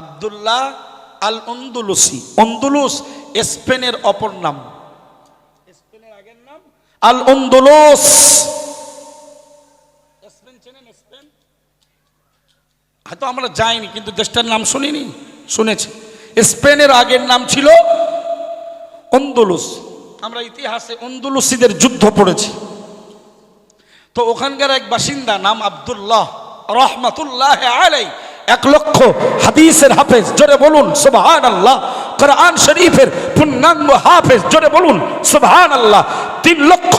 আব্দুল্লাহ আল অন্দুলুসি অন্দুলুস স্পেনের অপর নাম। স্পেনের আগের নাম? আল অন্দুলুস স্পেন চেনেন স্পেন? হয়তো আমরা যাইনি কিন্তু দেশটার নাম শুনিনি? শুনেছি। স্পেনের আগের নাম ছিল অন্দুলুস। আমরা ইতিহাসে অন্দুলুসিদের যুদ্ধ পড়েছি। তো ওখানকার এক বাসিন্দা নাম আব্দুল্লাহ রহমাতুল্লাহ আলাই এক লক্ষ হাদিসের হাফেজ, জোরে বলুন সুবহান আল্লাহ কোরআন শরীফের পূর্ণাঙ্গ হাফেজ, জোরে বলুন সুবহান আল্লাহ তিন লক্ষ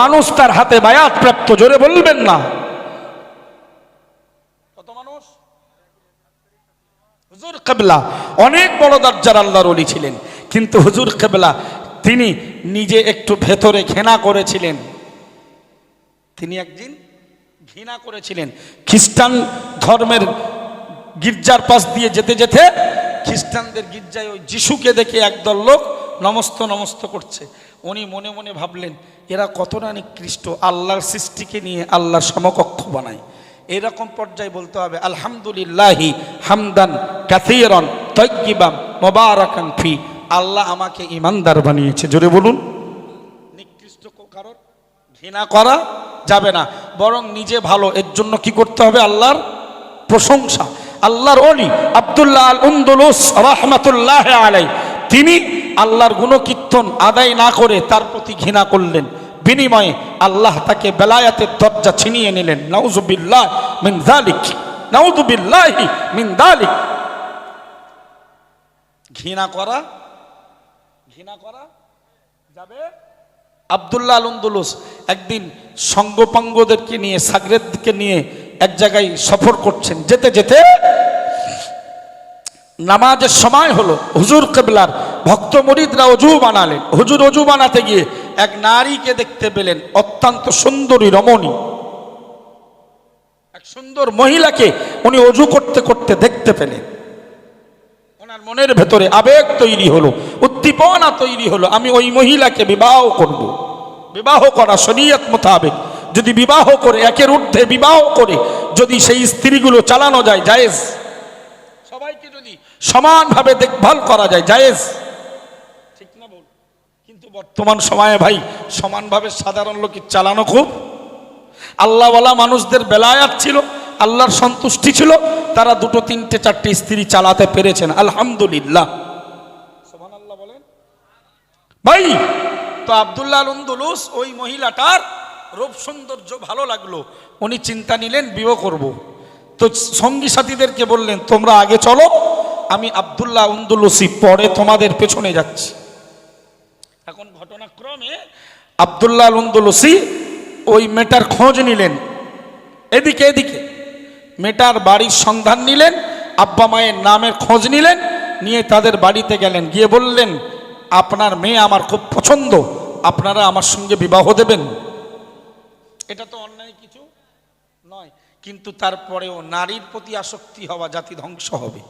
মানুষ তার হাতে বায়াত প্রাপ্ত, জোরে বলবেন না। হুজুর কেবলা, অনেক বড় দরজার আল্লাহর অলি ছিলেন, কিন্তু হুজুর কেবলা, তিনি নিজে একটু ভেতরে ঘেনা করেছিলেন। তিনি একদিন ঘৃণা করেছিলেন। খ্রিস্টান ধর্মের গির্জার পাশ দিয়ে যেতে যেতে খ্রিস্টানদের গির্জায় ওই যিশুকে দেখে একদল লোক নমস্ত নমস্ত করছে। উনি মনে মনে ভাবলেন, এরা কত কতটা নিকৃষ্ট, আল্লাহর সৃষ্টিকে নিয়ে আল্লাহর সমকক্ষ বানায়। এরকম পর্যায়ে বলতে হবে, আলহামদুলিল্লাহি হামদান কাথিরন তৈকিবাম মোবারকান ফি। আল্লাহ আমাকে ইমানদার বানিয়েছে। জোরে বলুন। নিকৃষ্ট কারণ ঘৃণা করা যাবে না। বরং নিজে ভালো, এর জন্য কি করতে হবে? আল্লাহর প্রশংসা। আল্লাহর অলি আব্দুল্লাহ আল উন্দুলুস রহমাতুল্লাহ আলাই তিনি আল্লাহর গুণকীর্তন আদায় না করে তার প্রতি ঘৃণা করলেন। বিনিময়ে আল্লাহ তাকে বেলায়াতের দরজা ছিনিয়ে নিলেন। নাউজুবিল্লাহ মিন যালিক। নাউজুবিল্লাহি মিন যালিক। ঘৃণা করা? ঘৃণা করা যাবে? আবদুল্লাহ আলন্দুলুস একদিন সঙ্গপাঙ্গদেরকে নিয়ে, সাগরেদকে নিয়ে এক জায়গায় সফর করছেন, যেতে যেতে নামাজের সময় হলো, হুজুর কেবলার ভক্ত মরিদরা অজু বানালেন। হুজুর অজু বানাতে গিয়ে এক নারীকে দেখতে পেলেন, অত্যন্ত সুন্দরী রমণী। এক সুন্দর মহিলাকে উনি অজু করতে করতে দেখতে পেলেন। ওনার মনের ভেতরে আবেগ তৈরি হলো, উদ্দীপনা তৈরি হলো, আমি ওই মহিলাকে বিবাহ করব। বিবাহ করা শরীয়ত মোতাবেক। যদি বিবাহ করে একের ঊর্ধ্বে বিবাহ করে যদি সেই স্ত্রীগুলো চালানো যায় জায়েজ? সবাইকে যদি সমানভাবে দেখভাল করা যায় জায়েজ? ঠিক না বল কিন্তু বর্তমান সময়ে ভাই সমানভাবে সাধারণ লোকের চালানো খুব। আল্লাহওয়ালা মানুষদের বেলায়াত ছিল আল্লাহর সন্তুষ্টি ছিল তারা দুটো তিনটে চারটে স্ত্রী চালাতে পেরেছেন আলহামদুলিল্লাহ। বলেন। ভাই তো আবদুল্লাহ আলন্দুলুস ওই মহিলাটার রূপ সৌন্দর্য ভালো লাগল। উনি চিন্তা নিলেন, বিয়ে করব। তো সঙ্গী সাথীদেরকে বললেন, তোমরা আগে চলো, আমি আবদুল্লাহ উন্দুলুসি, পরে তোমাদের পেছনে যাচ্ছি। এখন ঘটনাক্রমে আবদুল্লাহ উন্দুলুসি ওই মেটার খোঁজ নিলেন। এদিকে এদিকে। মেটার বাড়ির সন্ধান নিলেন, আব্বা মায়ের নামের খোঁজ নিলেন, নিয়ে তাদের বাড়িতে গেলেন। গিয়ে বললেন, আপনার মেয়ে আমার খুব পছন্দ, আপনারা আমার সঙ্গে বিবাহ দেবেন। এটা তো অন্যায় কিছু নয়। কিন্তু তারপরেও নারীর প্রতি আসক্তি হওয়া জাতি ধ্বংস হবে।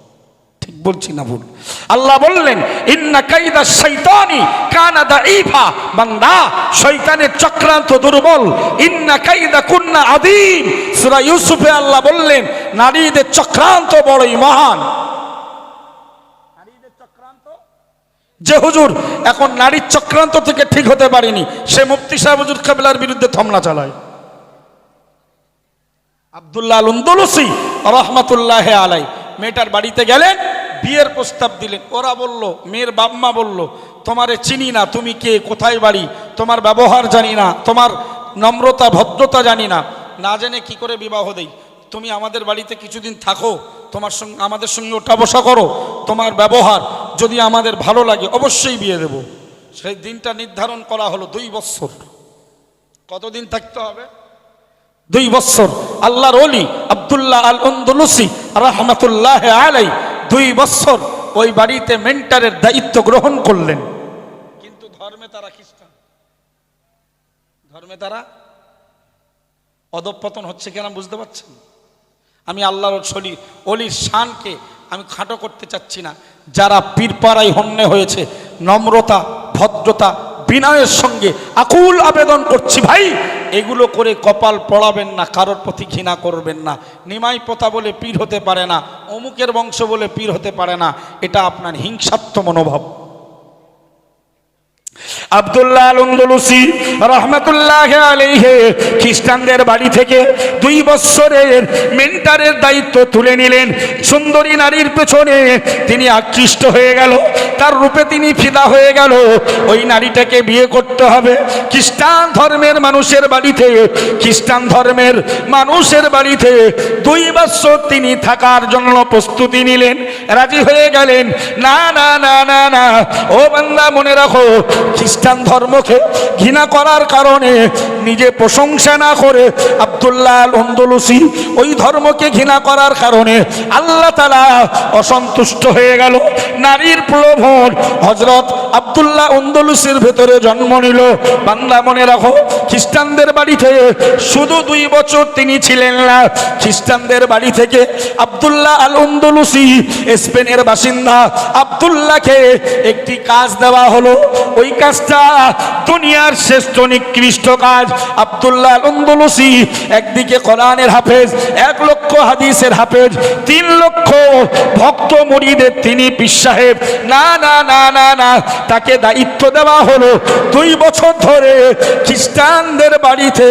ঠিক বলছি না ভুল? আল্লাহ বললেন ইন্না কাইদা শৈতানি কানা দাঈফা বান্দা শয়তানের চক্রান্ত দুর্বল। ইন্না কাইদা কুন্না আদিম। সূরা ইউসুফে আল্লাহ বললেন নারীদের চক্রান্ত বড়ই মহান। যে হুজুর এখন নারীর চক্রান্ত থেকে ঠিক হতে পারেনি। সে মুফতি সাহেব হুজুর কাবিলার বিরুদ্ধে থমলা চালায়। আবদুল্লাহ আলন্দুলসি রহমাতুল্লাহ আলাই মেয়েটার বাড়িতে গেলেন, বিয়ের প্রস্তাব দিলেন। ওরা বলল, মেয়ের বাপমা বলল, তোমারে চিনি না, তুমি কে, কোথায় বাড়ি? তোমার ব্যবহার জানি না, তোমার নম্রতা, ভদ্রতা জানি না। না জেনে কি করে বিবাহ দেই? তুমি আমাদের বাড়িতে কিছুদিন থাকো, তোমার সঙ্গে, আমাদের সঙ্গে ওঠা বসা করো। তোমার ব্যবহার যদি আমাদের ভালো লাগে, অবশ্যই বিয়ে দেব। সেই দিনটা নির্ধারণ করা হলো দুই বৎসর কতদিন থাকতে হবে? দুই বৎসর আল্লাহর অলি আবদুল্লাহ আল উন্দুলুসি রহমতুল্লাহ আলাই দুই বৎসর ওই বাড়িতে মেন্টারের দায়িত্ব গ্রহণ করলেন। কিন্তু ধর্মে তারা খ্রিস্টান। ধর্মে তারা অধপতন হচ্ছে কেন বুঝতে পারছেন? আমি আল্লাহর ছলি অলির শানকে আমি খাটো করতে চাচ্ছি না। যারা পীরপাড়ায় হন্যে হয়েছে, নম্রতা, ভদ্রতা, বিনয়ের সঙ্গে আকুল আবেদন করছি ভাই এগুলো করে কপাল পড়াবেন না, কারোর প্রতি ঘৃণা করবেন না। নিমাই প্রথা বলে পীর হতে পারে না, অমুকের বংশ বলে পীর হতে পারে না, এটা আপনার হিংসাত্ম মনোভাব। আব্দুল্লাহ আলন্দলুসি রহমতুল্লাহ আলাইহে খ্রিস্টানদের বাড়ি থেকে দুই বৎসরের মেন্টারের দায়িত্ব তুলে নিলেন। সুন্দরী নারীর পেছনে তিনি আকৃষ্ট হয়ে গেল। তার রূপে তিনি ফিদা হয়ে গেল। ওই নারীটাকে বিয়ে করতে হবে। খ্রিস্টান ধর্মের মানুষের বাড়িতে, খ্রিস্টান ধর্মের মানুষের বাড়িতে দুই বৎসর তিনি থাকার জন্য প্রস্তুতি নিলেন। রাজি হয়ে গেলেন। না না না না না। ও বান্দা, মনে রাখো খ্রিস্টান ধর্মকে ঘৃণা করার কারণে নিজে প্রশংসা না করে আবদুল্লাহ অন্দলুসি ওই ধর্মকে ঘৃণা করার কারণে আল্লাহ তালা অসন্তুষ্ট হয়ে গেল। নারীর প্রলোভন। হজরত আবদুল্লাহ অন্দলুসির ভেতরে জন্ম নিল। বান্দা মনে রাখো, খ্রিস্টানদের বাড়িতে শুধু দুই বছর তিনি ছিলেন না, খ্রিস্টানদের বাড়ি থেকে আবদুল্লাহ আল উন্দলুসি স্পেনের বাসিন্দা আবদুল্লাহকে একটি কাজ দেওয়া হলো। ওই কাজটা দুনিয়ার শ্রেষ্ঠ নিকৃষ্ট কাজ। আবদুল্লাহ আল একদিকে কোরআনের হাফেজ, এক লক্ষ হাদিসের হাফেজ, তিন লক্ষ ভক্ত মুরিদের তিনি সাহেব। না না না না না, তাকে দায়িত্ব দেওয়া হলো দুই বছর ধরে খ্রিস্টানদের বাড়িতে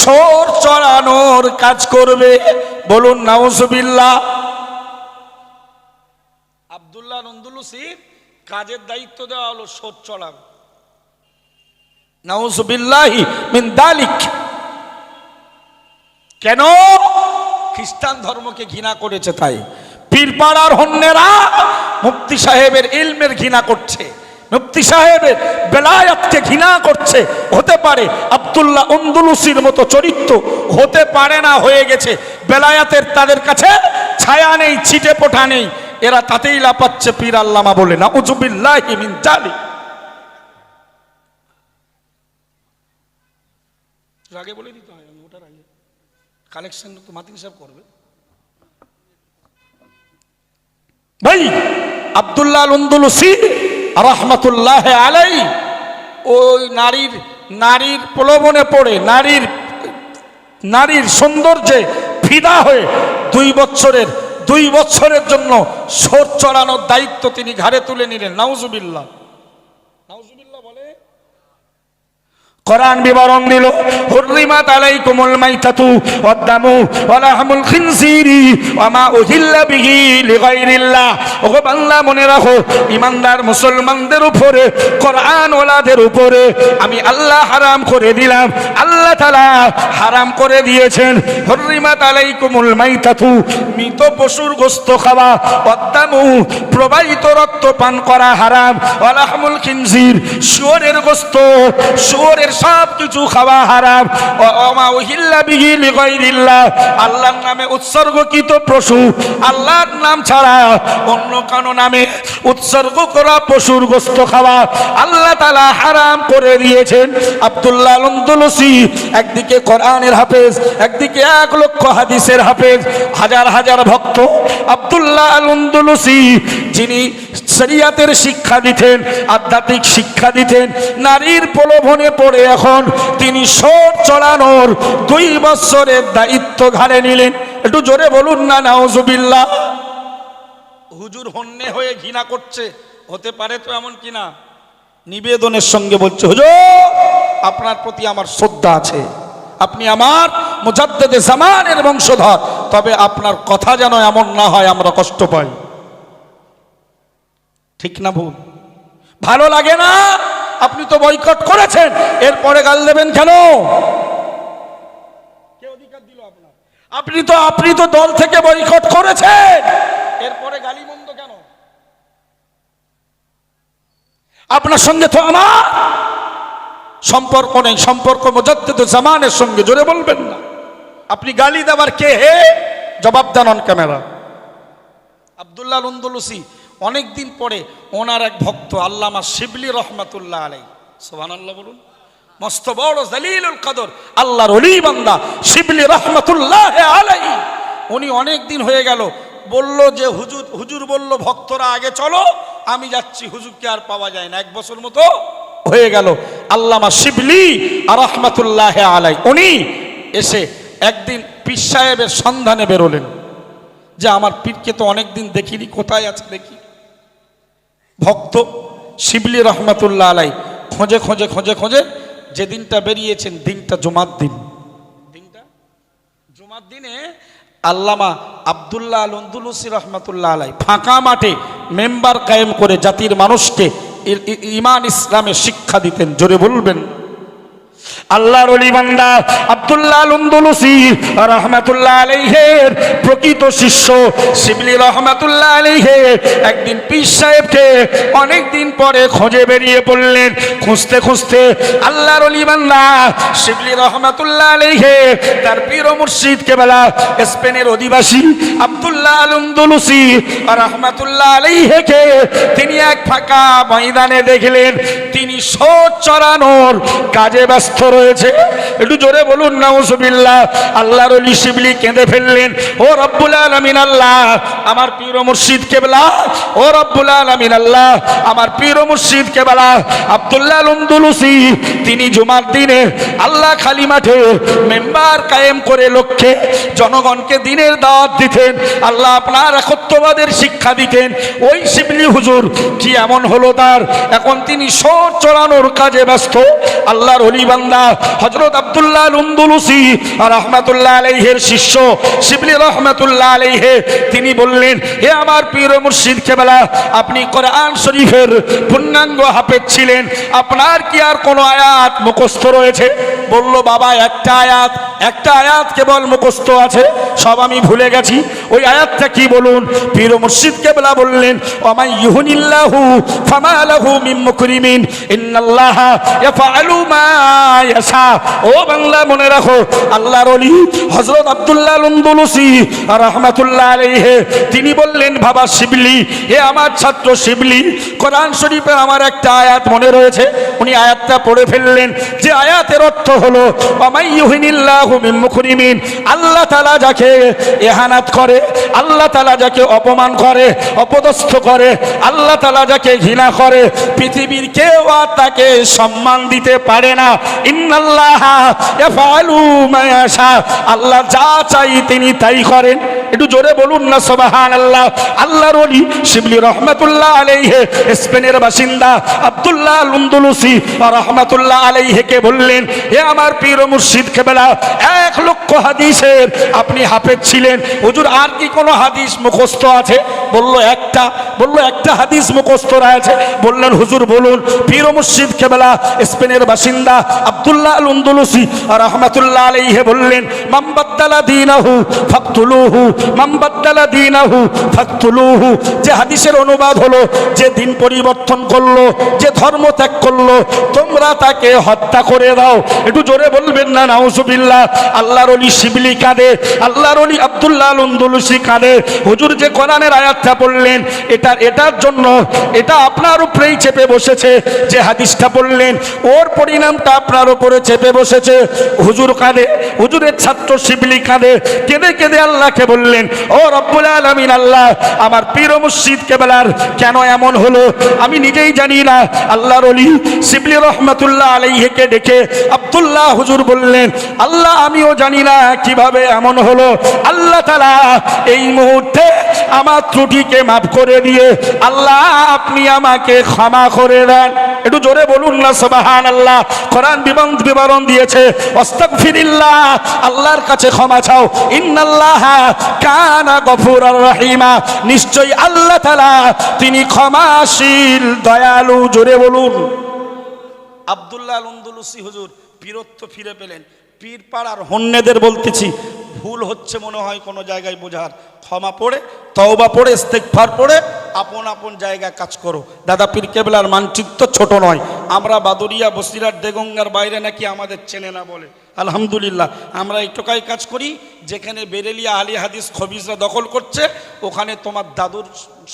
সোর চড়ানোর কাজ করবে। বলুন, নাউজুবিল্লাহ। আবদুল্লাহ নন্দুলুসির কাজের দায়িত্ব দেওয়া হলো সোর চড়ানো। মিন দালিক। কেন? খ্রিস্টান ধর্মকে ঘৃণা করেছে তাই। পীরপাড়ার হন্যেরা মুফতি সাহেবের ইলমের ঘৃণা করছে। মুফতি সাহেবের বেলায়াতকে ঘৃণা করছে। হতে পারে আব্দুল্লাহ উন্দুলুসির মতো চরিত্র। হতে পারে না, হয়ে গেছে। বেলায়াতের তাদের কাছে ছায়া নেই, ছিটে পোটা নেই। এরা তাতেই লাপাচ্ছে পীর আল্লামা বলে না উজুবিল্লাহি মিন জালিক আগে বলে দিতে হয়, আমি ওটার আগে। কালেকশন তো মাতিন সাহেব করবে। ভাই, আব্দুল্লাহ লন্দুলসি রহমতুল্লাহ আলাই ওই নারীর নারীর প্রলোভনে পড়ে, নারীর নারীর সৌন্দর্যে ফিদা হয়ে দুই বছরের দুই বছরের জন্য সোর চড়ানোর দায়িত্ব তিনি ঘাড়ে তুলে নিলেন, নাউজুবিল্লাহ বলে কোরআন বিবরণ দিল, হুররিমাত আলাইকুমুল মাইতাতু ওয়াদ-দামু ওয়া লাহমুল খিনজিরি ওয়া মা উহিল্লা বিহি লিগাইরিল্লাহ। ওগো বান্দা, মনে রাখো, ইমানদার মুসলমানদের উপরে কোরআন ওয়ালাদের উপরে আমি আল্লাহ হারাম করে দিলাম। আল্লাহ তাআলা হারাম করে দিয়েছেন। হুররিমাত আলাইকুমুল মাইতাতু, মৃত পশুর গোশত খাওয়া, ওয়াদ-দামু, প্রবাহিত রক্ত পান করা হারাম। ওয়া লাহমুল খিনজির শুয়োরের গোশত শুয়োরের সব কিছু খাওয়া হারাম। ও- ওমা উহিল্লা বিহি লিগাইরিল্লাহ আল্লাহর নামে উৎসর্গকৃত পশু। আল্লাহর নাম ছাড়া অন্য কানো নামে উৎসর্গ করা পশুর গোস্ত খাওয়া আল্লাহ তালা হারাম করে দিয়েছেন। আব্দুল্লাহ লন্দুলসি একদিকে কোরআনের হাফেজ, একদিকে এক লক্ষ হাদিসের হাফেজ, হাজার হাজার ভক্ত। আব্দুল্লাহ আলন্দুলসি যিনি শরিয়াতের শিক্ষা দিতেন আধ্যাত্মিক শিক্ষা দিতেন নারীর প্রলোভনে পড়ে এখন তিনি সোর চড়ানোর দুই বছরের দায়িত্ব ঘাড়ে নিলেন। একটু জোরে বলুন না নাওজুবিল্লাহ হুজুর হন্যে হয়ে ঘৃণা করছে, হতে পারে তো এমন কিনা? নিবেদনের সঙ্গে বলছে, হুজুর, আপনার প্রতি আমার শ্রদ্ধা আছে। আপনি আমার মুজাদ্দেদে জামানের বংশধর, তবে আপনার কথা যেন এমন না হয়, আমরা কষ্ট পাই। ঠিক না ভুল। ভালো লাগে না? আপনি তো বয়কট করেছেন। এরপরে গাল দেবেন কেন? কে অধিকার দিল আপনার? আপনি তো আপনি তো দল থেকে বয়কট করেছেন। এরপরে গালি মন্দ কেন? আপনার সঙ্গে তো আমার সম্পর্ক নেই। সম্পর্ক মোজাদ্দেদ জামানের সঙ্গে জোরে বলবেন না। আপনি গালি দেওয়ার কে হে? জবাব দেন অন ক্যামেরা আবদুল্লাহ নন্দলুসি অনেক দিন পরে ওনার এক ভক্ত, আল্লামা শিবলি রহমাতুল্লাহ আলাই সোহান আল্লাহ বলুন। মস্ত বড় জালিলুল কদর, আল্লাহর অলি বান্দা শিবলি রহমাতুল্লাহ আলাই উনি অনেক দিন হয়ে গেল, বলল যে, হুজুর হুজুর বলল, ভক্তরা আগে চলো, আমি যাচ্ছি, হুজুরকে আর পাওয়া যায় না। এক বছর মতো হয়ে গেল, আল্লামা শিবলি আর রহমতুল্লাহ আলাই উনি এসে একদিন পীর সাহেবের সন্ধানে বেরোলেন, যে, আমার পীরকে তো অনেকদিন দেখিনি, কোথায় আছে দেখি? ভক্ত শিবলি রহমতুল্লাহ আলাই খোঁজে খোঁজে খোঁজে খোঁজে যে দিনটা বেরিয়েছেন, দিনটা জুমার দিন। দিনটা? জুমার দিনে আল্লামা আবদুল্লাহ লন্দুলুসি রহমাতুল্লাহ আলাই ফাঁকা মাঠে মেম্বার কায়েম করে জাতির মানুষকে ইমান ইসলামে শিক্ষা দিতেন। জোরে বলবেন। আল্লাহর অলি বান্দা আব্দুল্লাহ লুন্দুলুসি রহমাতুল্লাহ আলাইহের প্রকৃত শিষ্য শিবলি রহমাতুল্লাহ আলাইহে একদিন পীর সাহেবকে অনেক দিন পরে খোঁজে বেরিয়ে পড়লেন। খুঁজতে খুঁজতে আল্লাহর অলি বান্দা শিবলি রহমাতুল্লাহ আলাইহে তার পীর ও মুর্শিদকে বেলা স্পেনের অধিবাসী আব্দুল্লাহ লুন্দুলুসি রহমাতুল্লাহ আলাইহেকে তিনি এক ফাঁকা ময়দানে দেখলেন। তিনি সোচ চড়ানোর কাজে ব্যস্ত রয়েছে। একটু জোরে বলুন, নাউজুবিল্লাহ, আল্লাহর অলি শিবলি কেঁদে ফেললেন। ও রব্বুল আলামিন আল্লাহ, আমার পীর মুর্শিদ কেবলা। ও রব্বুল আলামিন আল্লাহ, আমার পীর মুর্শিদ কেবলা। আব্দুল্লাহ লুন্দুলুসি তিনি জুমার দিনে আল্লাহ খালি মাঠে মেম্বার কায়েম করে লক্ষ্যে জনগণকে দিনের দাওয়াত দিতেন। আল্লাহ আপনার একত্ববাদের শিক্ষা দিতেন। ওই শিবলি হুজুর কি এমন হলো তার? এখন তিনি সোর চড়ানোর কাজে ব্যস্ত। আল্লাহর অলি বান্দা হজরত আব্দুল্লাহ লুন্দুলুসি রহমাতুল্লাহ আলাইহের শিষ্য, শিবলি রহমাতুল্লাহ আলাইহে, তিনি বললেন, হে আমার পীর ও মুর্শিদ কেবলা, আপনি কোরআন শরীফের পূর্ণাঙ্গ হাফেজ ছিলেন। আপনার কি আর কোনো আয়াত মুখস্থ রয়েছে? বলল, বাবা, একটা আয়াত একটা আয়াত কেবল মুখস্থ আছে, সব আমি ভুলে গেছি। ওই আয়াতটা কি বলুন? পীর মুর্শিদ কেবলা বললেন ওমাই ইহুনিল্লাহু ফামা লাহু মিন মুকরিমিন, ইন্নাল্লাহ মা ইয়াশা। ও বাংলা মনে রাখো, আল্লাহর ওলি হযরত আব্দুল্লাহ লুন্দুলুসি রাহমাতুল্লাহ আলাইহি, তিনি বললেন, বাবা শিবলি হে আমার ছাত্র শিবলি, কোরআন শরীফের আমার একটা আয়াত মনে রয়েছে। উনি আয়াতটা পড়ে ফেললেন। যে আয়াতের অর্থ হলো ওমাই ইহুনিল্লাহু মিন মুকরিমিন। আল্লাহ তাআলা যাকে এহানাত করে, আল্লাহ তাআলা যাকে অপমান করে, অপদস্থ করে, আল্লাহ তাআলা যাকে ঘৃণা করে, পৃথিবীর কেউ আর তাকে সম্মান দিতে পারে না। ইন্নাল্লাহ আল্লাহ যা চাই তিনি তাই করেন। একটু জোরে বলুন না, সুবহানাল্লাহ। আল্লাহর ওলি শিবলি রহমাতুল্লাহ আলাইহি, স্পেনের বাসিন্দা আব্দুল্লাহ লুন্দুলুসি রহমাতুল্লাহ আলাইহিকে বললেন, হে আমার পীর ও মুর্শিদ কেবলা এক লক্ষ হাদিসের আপনি হাফেজ ছিলেন। হুজুর, আর কি কোনো হাদিস মুখস্থ আছে? বলল একটা বলল একটা হাদিস মুখস্থ রয়েছে। বললেন, হুজুর, বলুন, পীর মুর্শিদ কেবলা, স্পেনের বাসিন্দা আবদুল্লাহ আব্দুল্লাহ লুন্দুলুসি রহমাতুল্লাহ আলাইহি বললেন মামবাদ্দালা দীনাহু ফাকতুলুহু মামবাদ্দালা দীনাহু ফাকতুলুহু। যে হাদিসের অনুবাদ হলো, যে দিন পরিবর্তন করল, যে ধর্ম ত্যাগ করল, তোমরা তাকে হত্যা করে দাও। একটু জোরে বলবেন না, নাউজুবিল্লাহ। আল্লাহর অলি শিবলি কাঁদে, আল্লাহর অলি আব্দুল্লাহ লুন্দুলুসি কাঁদে। হুজুর যে কোরআনের আয়াতটা পড়লেন, এটা, এটার জন্য, এটা আপনার উপরেই চেপে বসেছে যে হাদিসটা পড়লেন। ওর পরিণামটা আপনার উপরে চেপে বসেছে। হুজুর কাঁদে, হুজুরের ছাত্র শিবলি কাঁদে, কেঁদে কেঁদে আল্লাহকে বললেন, ও রব্বুল আলামিন আল্লাহ, আমার পীর মুর্শিদ কেবলার কেন এমন হলো? আমি নিজেই জানি না। আল্লাহর অলি শিবলি রহমাতুল্লাহ আলাইহিকে ডেকে আব্দুল্লাহ হুজুর বললেন, আল্লাহ আমিও জানি না কীভাবে এমন হলো। আল্লাহ তালা এই মুহূর্তে আমার ত্রুটিকে মাফ করে দিয়ে আল্লাহ আপনি আমাকে ক্ষমা করে দেন। একটু জোরে বলুন না সবাহান আল্লাহ কোরআন বিবরণ বিবরণ দিয়েছে, অস্তাগফিরিল্লাহ, আল্লাহর কাছে ক্ষমা চাও। ইন্নাল্লাহ কানা গফুরার রহিমা। নিশ্চয়ই আল্লাহ তাআলা তিনি ক্ষমাশীল, দয়ালু। জোরে বলুন। আব্দুল্লাহ লুন্দুলুসি হুজুর বীরত্ব ফিরে পেলেন। পীর পাড়ার হন্যেদের বলতেছি ভুল হচ্ছে মনে হয় কোনো জায়গায় বোঝার। ক্ষমা পড়ে, তওবা পড়ে ইস্তেকফার পড়ে, আপন আপন জায়গায় কাজ করো। দাদা পীর কেবলার মানচিত্র ছোট নয়। আমরা বাদুরিয়া বসিরার দেগঙ্গার বাইরে নাকি আমাদের চেনে না বলে। আলহামদুলিল্লাহ, আমরা এই টোকাই কাজ করি, যেখানে বেরেলিয়া আলী হাদিস খবিজরা দখল করছে, ওখানে তোমার দাদুর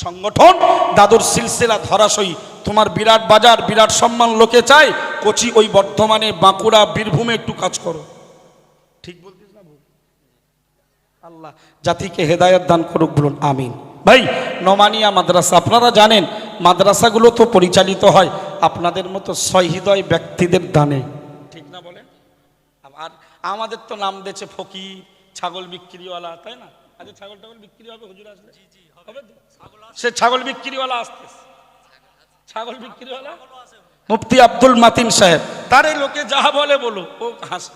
সংগঠন, দাদুর সিলসিলা ধরাশয়ী। তোমার বিরাট বাজার, বিরাট সম্মান লোকে চায়, কোচি ওই বর্ধমানে, বাঁকুড়া, বীরভূমে একটু কাজ করো ঠিক বলতিস না ভুল? আল্লাহ জাতিকে হেদায়ত দান করুক বলুন আমিন। ভাই নমানিয়া মাদ্রাসা আপনারা জানেন মাদ্রাসাগুলো তো পরিচালিত হয় আপনাদের মতো সহৃদয় ব্যক্তিদের দানে। ঠিক না বলেন? আর আমাদের তো নাম দিয়েছে ফকির ছাগল বিক্রিওয়ালা তাই না? আচ্ছা ছাগল টাগল বিক্রি হবে হুজুর আসলে? হবে। সে ছাগল বিক্রিওয়ালা আসতেছে। ছাগল বিক্রিওয়ালা? মুফতি আব্দুল মাতিন সাহেব তারে লোকে যাহা বলে বলো ও হাসে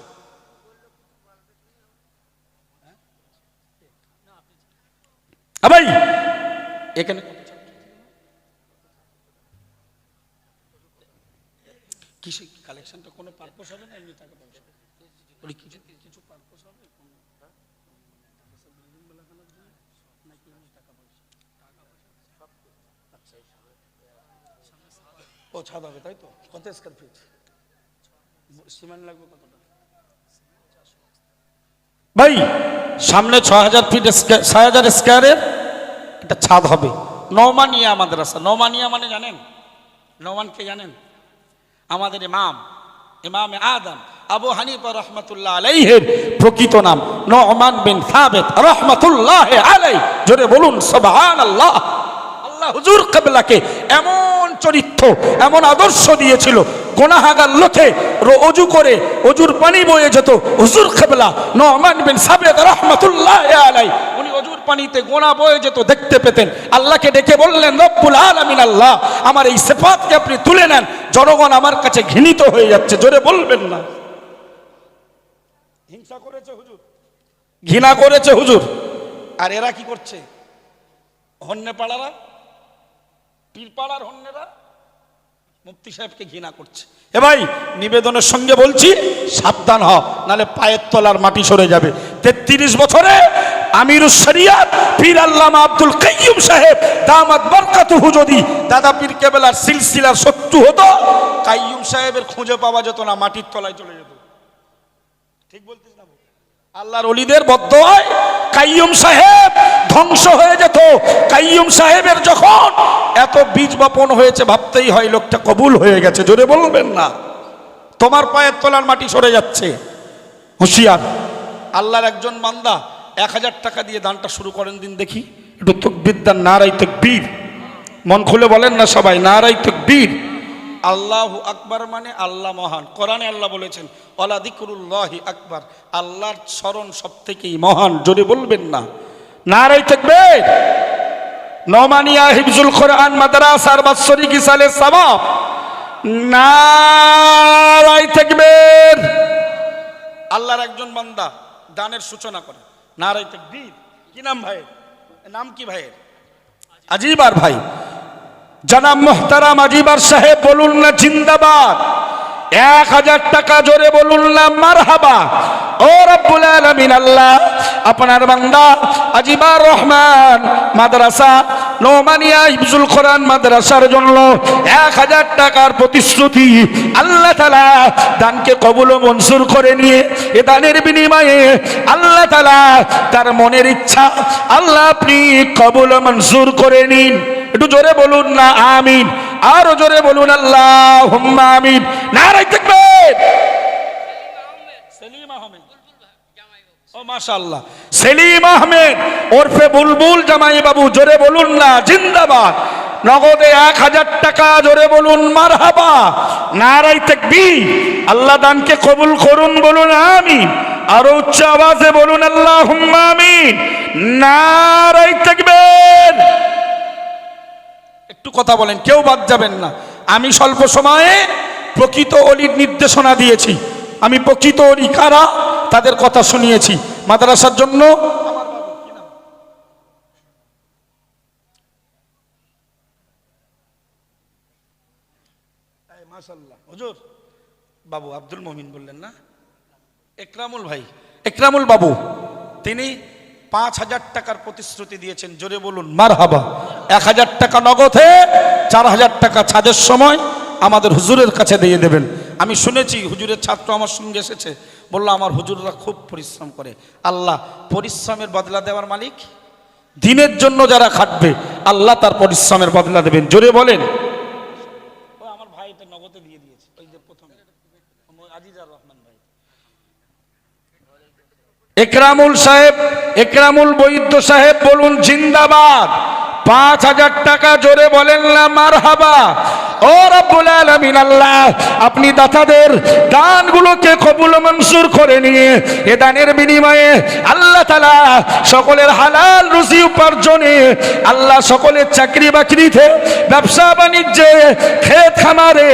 ভাই এখানে কিসে কালেকশনটা কোনো পারপোস হবে না? এমনি টাকা পয়সা? কিছু কিছু পারপোস হবে? ও ছাদ হবে তাই তো? কত স্কোয়ার ফিট সিমেন্ট লাগবে কতটা ভাই সামনে ছ হাজার ফিট ছয় হাজার স্কোয়ারের একটা ছাদ হবে। নৌমানিয়া মাদ্রাসা। নৌমানিয়া মানে জানেন? নৌমানকে জানেন? আমাদের ইমাম ইমাম আদম। আবু হানিফা রহমতুল্লাহ আলাইহের প্রকৃত নাম নহমান বিন সাবেত রহমতুল্লাহ আলাই জোরে বলুন সুবহান আল্লাহ আল্লাহ হুজুর কাবলাকে এমন চরিত্র, এমন আদর্শ দিয়েছিল, গোনাহাগার লোকে অজু করে অজুর পানি বয়ে যেত হুজুর কাবলা নহমান বিন সাবেত রহমতুল্লাহ আলাই পানিতে গোনা বয়ে যেত দেখতে পেতেন। আল্লাহকে ডেকে বললেন রব্বুল আলামিন আল্লাহ আমার এই সেফাতকে আপনি তুলে নেন। জনগণ আমার কাছে ঘৃণিত হয়ে যাচ্ছে জোরে বলবেন না। হিংসা করেছে হুজুর। ঘৃণা করেছে হুজুর। আর এরা কি করছে? হন্যে পাড়ারা? পীরপাড়ার হন্যেরা? মুফতি সাহেবকে ঘৃণা করছে। এ ভাই নিবেদনের সঙ্গে বলছি সাবধান হ নালে পায়ের তলার মাটি সরে যাবে। তেত্রিশ বছরে আমির শরিয়াত, পীর আল্লামা আব্দুল কাইয়ুম সাহেব, দামাত বরকাতুহু যদি দাদা পীর কেবেলার সিলসিলার শত্রু হতো, কাইয়ুম সাহেবের খুঁজে পাওয়া যেত না, মাটির তলায় চলে যেত। ঠিক বলতিস না আল্লাহর অলিদের বদ্ধ হয় কাইয়ুম সাহেব ধ্বংস হয়ে যেত। কাইয়ুম সাহেবের যখন এত বীজ বপন হয়েছে, ভাবতেই হয় লোকটা কবুল হয়ে গেছে, জোরে বলবেন না। তোমার পায়ের তলার মাটি সরে যাচ্ছে। হুঁশিয়ার। আল্লাহর একজন বান্দা এক হাজার টাকা দিয়ে দানটা শুরু করেন দিন দেখি। একটু তকবির দান নারাই তকবীর। মন খুলে বলেন না সবাই নারাই তকবীর। আল্লাহ আকবার মানে আল্লাহ মহান। কোরআনে আল্লাহ বলেছেন অলা দিকরুল্লাহি আকবার। আল্লাহর স্মরণ সব থেকেই মহান, জোরে বলবেন না। নারাই তকবীর। নমানিয়া হিফজুল কোরআন মাদ্রাসার বাৎসরিক ইসালে সবাব নারাই তকবীর। আল্লাহর একজন বান্দা দানের সূচনা করে। নারাই তকবীর কি নাম ভাইয়ের নাম কি ভাইয়ের আজিবার ভাই জনাব মোহতারাম আজিবার সাহেব বলুন না জিন্দাবাদ এক হাজার টাকা জোরে বলুন না মারহাবা ও রব্বুল আলামিন আল্লাহ আপনার বান্দা আজিবার রহমান মাদ্রাসা নোমানিয়া ইবজুল কোরআন মাদ্রাসার জন্য এক হাজার টাকার প্রতিশ্রুতি আল্লাহ তালা দানকে কবুল ও মঞ্জুর করে নিয়ে এ দানের বিনিময়ে আল্লাহ তালা তার মনের ইচ্ছা আল্লাহ আপনি কবুল ও মঞ্জুর করে নিন। একটু জোরে বলুন না, আমিন। আরও জোরে বলুন আল্লাহ আমিন। নারাই থাকবেন সেলিম আহমেদ সেলিম আহমেদ, ওরফে বুলবুল জামাই বাবু জোরে বলুন না, জিন্দাবাদ। নগদে এক হাজার টাকা, জোরে বলুন, মারহাবা। নারাই থাকবি আল্লাহ দানকে কবুল করুন বলুন, আমিন। আরও উচ্চ আওয়াজে বলুন আল্লাহ আমিন। নারাই থাকবেন একটু কথা বলেন, কেউ বাদ যাবেন না। আমি স্বল্প সময়ে প্রকৃত অলির নির্দেশনা দিয়েছি। আমি প্রকৃত অলি কারা? তাদের কথা শুনিয়েছি। মাদ্রাসার জন্য? বাবু আব্দুল মমিন বললেন না? একরামুল ভাই, একরামুল বাবু, তিনি পাঁচ হাজার টাকার প্রতিশ্রুতি দিয়েছেন, জোরে বলুন মার হাবা এক হাজার টাকা নগদে, চার হাজার টাকা ছাদের সময় আমাদের হুজুরের কাছে দিয়ে দেবেন। আমি শুনেছি হুজুরের ছাত্র আমার সঙ্গে এসেছে বলল আমার হুজুররা খুব পরিশ্রম করে। আল্লাহ পরিশ্রমের বদলা দেওয়ার মালিক? দিনের জন্য যারা খাটবে আল্লাহ তার পরিশ্রমের বদলা দেবেন। জোরে বলেন। আমার ভাই এটা নগদে দিয়ে দিয়েছে ওই যে প্রথমে। আজিজার রহমান ভাই। একরামুল সাহেব একরামুল বৈদ্য সাহেব বলুন জিন্দাবাদ। পাঁচ হাজার টাকা জোরে বলেন না মার হাবা ও রব্বুল আলামিন আল্লাহ আপনি দাতাদের দানগুলোকে কবুল মনসুর করে নিয়ে এ দানের বিনিময়ে আল্লাহ তাআলা সকলের হালাল রুজি উপার্জনে আল্লাহ সকলের চাকরি বাকরিতে ব্যবসা বাণিজ্যে ক্ষেত খামারে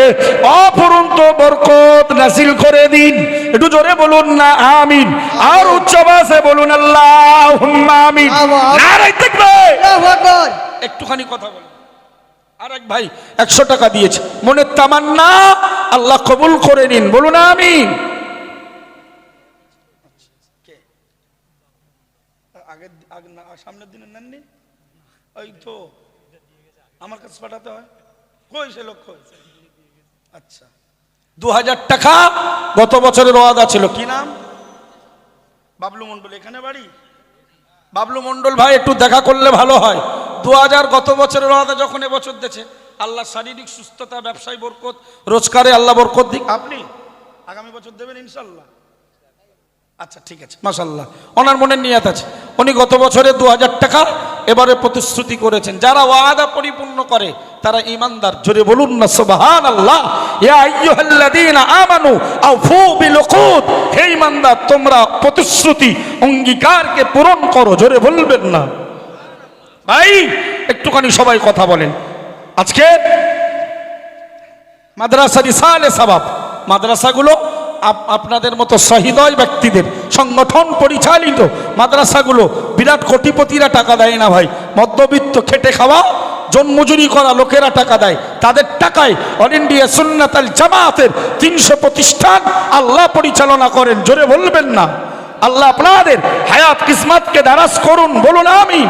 অপরন্ত বরকত নাসিল করে দিন। একটু জোরে বলুন না আমিন। আর উচ্চবাসে বলুন আল্লাহ আমিন নারাই দেখবে একটুখানি কথা বল। আর এক ভাই একশো টাকা দিয়েছে। মনের তামান্না আল্লাহ কবুল করে নিন বলুন আমি আগের সামনের দিনে নেননি? ওই তো আমার কাছে পাঠাতে হয়। কই সে লোক কই? আচ্ছা। দু হাজার টাকা গত বছরের ওয়াদা ছিল। কি নাম? বাবলু মন্ডল এখানে বাড়ি? বাবলু মন্ডল ভাই একটু দেখা করলে ভালো হয়। দু হাজার গত বছরের ওয়াদা যখন এবছর দিয়েছে, আল্লাহ শারীরিক সুস্থতা, ব্যবসায় বরকত, রোজগারে আল্লাহ বরকত দিক। আপনি আগামী বছর দেবেন ইনশাল্লাহ আচ্ছা ঠিক আছে মাসাল্লাহ ওনার মনে নিয়াত আছে। উনি গত বছরে দু হাজার টাকা এবারে প্রতিশ্রুতি করেছেন। যারা ওয়াদা পরিপূর্ণ করে, তারা ইমানদার জোরে বলুন না সুবহান আল্লাহ আমানু হে ইমানদার তোমরা প্রতিশ্রুতি, অঙ্গীকারকে পূরণ করো। জোরে বলবেন না। ভাই, একটুখানি সবাই কথা বলেন। আজকে মাদ্রাসা রিসালে সাবাব। মাদ্রাসাগুলো আপ- আপনাদের মতো সহৃদয় ব্যক্তিদের সংগঠন পরিচালিত মাদ্রাসাগুলো বিরাট কোটিপতিরা টাকা দেয় না ভাই। মধ্যবিত্ত খেটে খাওয়া, জন্মজুরি করা লোকেরা টাকা দেয়। তাদের টাকায় অল ইন্ডিয়া সুন্নাতাল জামাতের তিনশো প্রতিষ্ঠান আল্লাহ পরিচালনা করেন। জোরে বলবেন না। আল্লাহ আপনাদের হায়াত কিসমাতকে দারাজ করুন বলুন আমি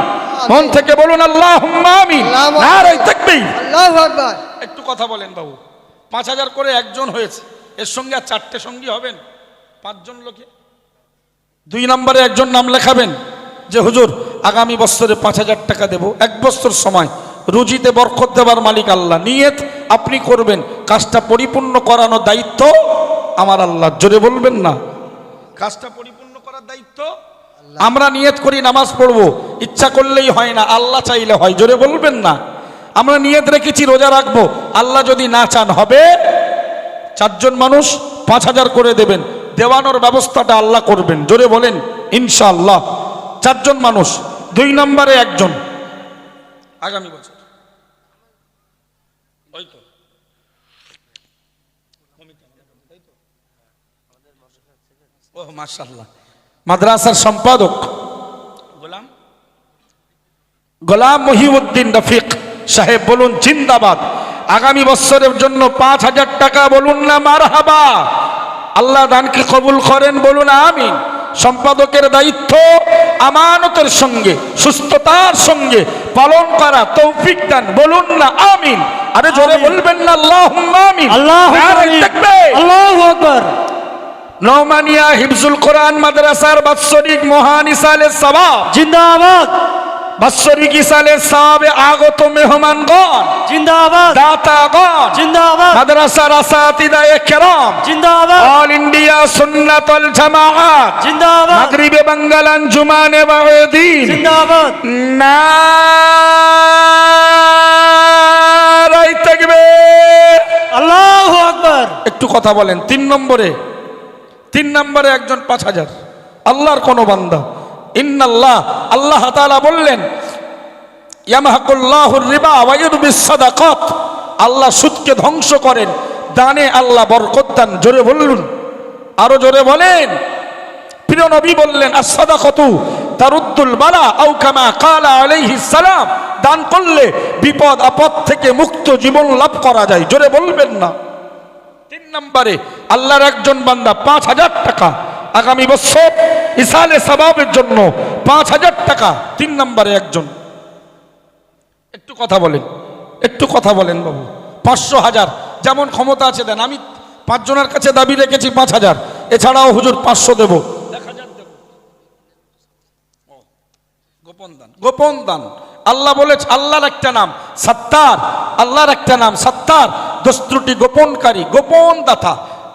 মন থেকে বলুন আল্লাহ আমি নারাই তাকবীর। আল্লাহু আকবার। একটু কথা বলেন বাবু পাঁচ হাজার করে একজন হয়েছে এর সঙ্গে আর চারটে সঙ্গী হবেন? পাঁচজন লোকে? দুই নম্বরে একজন নাম লেখাবেন যে হুজুর আগামী বছরে পাঁচ হাজার টাকা দেব এক বছর সময় রুজিতে বরকত দেবার মালিক আল্লাহ নিয়ত আপনি করবেন কাজটা পরিপূর্ণ করানোর দায়িত্ব আমার আল্লাহ জোরে বলবেন না। কাজটা পরিপূর্ণ করার দায়িত্ব? আমরা নিয়ত করি নামাজ পড়ব। ইচ্ছা করলেই হয় না, আল্লাহ চাইলে হয়। জোরে বলবেন না। আমরা নিয়ত রেখেছি, রোজা রাখব। আল্লাহ যদি না চান হবে, চারজন মানুষ পাঁচ হাজার করে দেবেন। দেওয়ানোর ব্যবস্থাটা আল্লাহ করবেন। জোরে বলেন, ইনশাআল্লাহ। চারজন মানুষ, দুই নম্বরে একজন। আগামী বছর। ও মাশাল্লাহ মাদ্রাসার সম্পাদক। গোলাম? গোলাম মহিউদ্দিন রফিক সাহেব বলুন জিন্দাবাদ। আগামী বছরের জন্য পাঁচ হাজার টাকা বলুন না মার হাবা আল্লাহ দানকে কবুল করেন বলুন আমিন। সম্পাদকের দায়িত্ব আমানতের সঙ্গে সুস্থতার সঙ্গে পালন করা তৌফিক দান বলুন না আমিন। আরে জোরে বলবেন না আল্লাহ আমিন। আল্লাহু আল্লাহু আকবার। নওমানিয়া হিফজুল কোরআন মাদ্রাসার বাৎসরিক মহান ইসালের সবাব। জিন্দাবাদ। বাৎসরিক ইসালের সবাবে আগত মেহমানগণ। জিন্দাবাদ। দাতাগণ। জিন্দাবাদ। মাদ্রাসার আসাতিদায়ে কেরাম। জিন্দাবাদ। অল ইন্ডিয়া সুন্নাতুল জামাআত জিন্দাবাদ। মাগরিবে বাঙ্গাল আঞ্জুমানে বাউদ্দিন জিন্দাবাদ। নারাই তাকবীর। আল্লাহু আকবার। একটু কথা বলেন তিন নম্বরে। তিন নম্বরে একজন পাঁচ হাজার। আল্লাহর কোন বান্দা। ইন্নাল্লাহ, আল্লাহ তাআলা বললেন আল্লাহ সুদকে ধ্বংস করেন, দানে আল্লাহ বরকত দান। জোরে বললুন আরও জোরে বলেন। প্রিয় নবী বললেন as-সাদাকাতু তারুদ্দুল বালা আও কামা কালা আলাইহিস সালাম। দান করলে বিপদ আপদ থেকে মুক্ত জীবন লাভ করা যায়। জোরে বলবেন না। তিন নম্বরে, আল্লাহর একজন বান্দা পাঁচ হাজার টাকা। আগামী বছর ইসালে সবাবের জন্য পাঁচ হাজার টাকা, তিন নম্বরে একজন। একটু কথা বলেন, একটু কথা বলেন বাবু। পাঁচশো হাজার, যেমন ক্ষমতা আছে দেন। আমি পাঁচজনের কাছে দাবি রেখেছি পাঁচ হাজার। এছাড়াও হুজুর পাঁচশো দেবো। গোপন দান গোপন দান। আল্লাহ বলেছে, আল্লাহর একটা নাম, সত্তার। আল্লাহর একটা নাম, সত্তার। দস্ত্রুটি গোপনকারী, গোপন দাতা।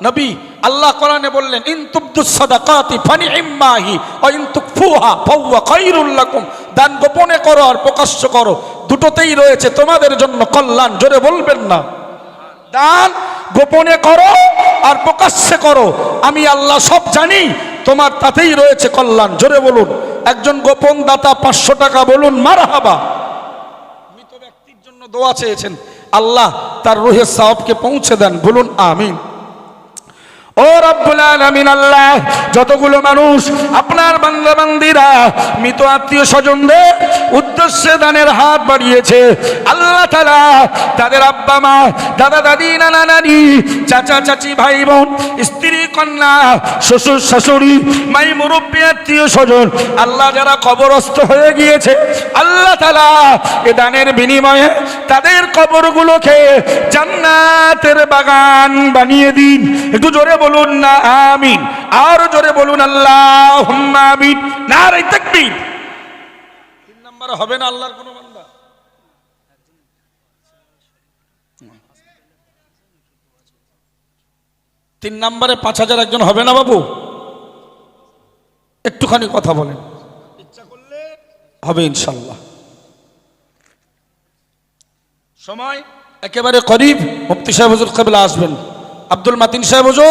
নবী আল্লাহ কোরআনে বললেন, ইন তুবদুস সাদাকাতি ফানিইম্মাহি ওয়া ইন তুকফুহা ফাহুয়া খায়রুল লাকুম। দান গোপনে করো আর প্রকাশ্য করো। দুটোতেই রয়েছে, তোমাদের জন্য কল্যাণ, জোরে বলবেন না। দান গোপনে করো আর প্রকাশ্যে করো। আমি আল্লাহ সব জানি, তোমার তাতেই রয়েছে কল্যাণ, জোরে বলুন। একজন গোপন দাতা পাঁচশো টাকা বলুন মার হাবা মৃত ব্যক্তির জন্য দোয়া চেয়েছেন। আল্লাহ তার রোহের সাহবকে পৌঁছে দেন বলুন আমিন। ও রব্বুল আল্লাহ, যতগুলো মানুষ আপনার বান্দা বান্দিরা, মৃত আত্মীয় স্বজনদের উদ্দেশ্যে দানের হাত বাড়িয়েছে, আল্লাহ তাআলা তাদের আব্বা মা, দাদা দাদি, নানা নানি, চাচা চাচি, ভাই বোন, স্ত্রী, কন্যা, শ্বশুর শাশুড়ি, মাই মুরব্বী, আত্মীয় স্বজন, আল্লাহ যারা কবরস্থ হয়ে গিয়েছে, আল্লাহ তাআলা এ দানের বিনিময়ে তাদের কবরগুলোকে জান্নাতের বাগান বানিয়ে দিন। একটু জোরে বলুন না আমিন। আর জোরে বলুন আল্লাহ আমিন। না রে তাকবীর। তিন নম্বরে হবে না আল্লাহর কোনো বান্দা? তিন নম্বরে পাঁচ হাজার একজন হবে না বাবু? একটুখানি কথা বলেন। ইচ্ছা করলে হবে ইনশাল্লাহ সময়? একেবারে করিব। মুফতি সাহেব হুজুর কেবলা আসবেন। আব্দুল মাতিন সাহেব হুজুর।